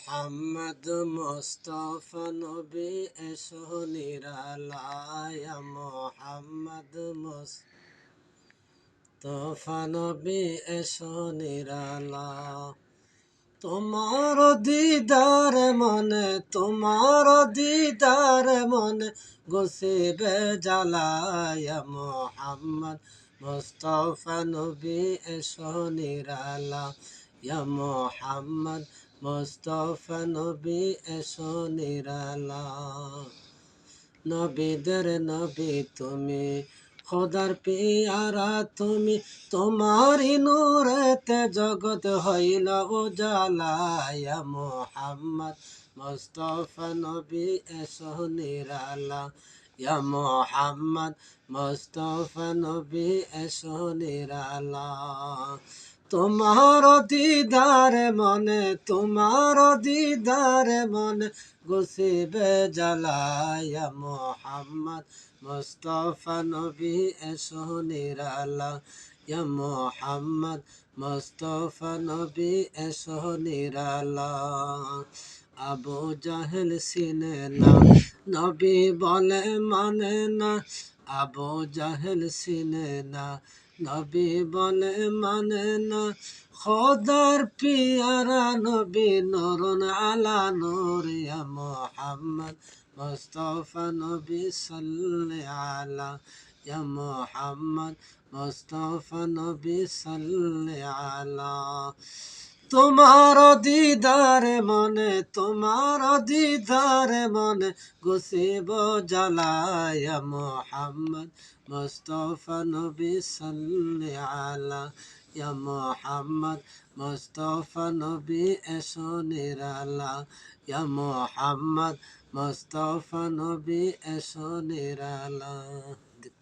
মোহাম্মদ মোস্তফা নবী এসো নিরালায়, মোহাম্মদ মোস্তফা নবী এসো নিরালা তোমার দিদার মনে, তোমার দিদার মনে গোসিবে জ্বালায়, মোহাম্মদ মোস্তফা নবী এসো নিরালা ইয়া মোহাম্মদ মোস্তফা নবী এসো নিরালা নবীদের নবী তুমি খোদার পিয়ারা, তুমি তোমারি নূরেতে জগৎ হইল উজালায়া মোহাম্মদ। মোস্তফা নবী এসো নিরালা ইয়া মোহাম্মদ। মোস্তফা নবী এসো নিরালা তোমার দিদারে মনে, তোমার দিদারে মনে গুসিবে জ্বালায়া মোহাম্মদ মুস্তফা নবী এসো নিরালা ইয়া মোহাম্মদ মুস্তফা নবী এসো নিরালা আবু জাহেল সিনে না নবী বলে মানে না আবু জাহেল সিনে না নবী বলে মানে না খোদার পিয়ারা নবী নরন আলা নূরিয়া মোহাম্মদ মুস্তফা নবী সাল্লি আলা ইয়া মোহাম্মদ মুস্তফা নবী সাল্লি আলা তোমার দিদার মনে, তোমার দিদার মনে, গুসিব জ্বালায় মোহাম্মদ মুস্তফা নবী সাল্লি আলা, ইয়া মোহাম্মদ মুস্তফা নবী এসো নিরালা ইয়া মোহাম্মদ মুস্তফা নবী এসো নিরালা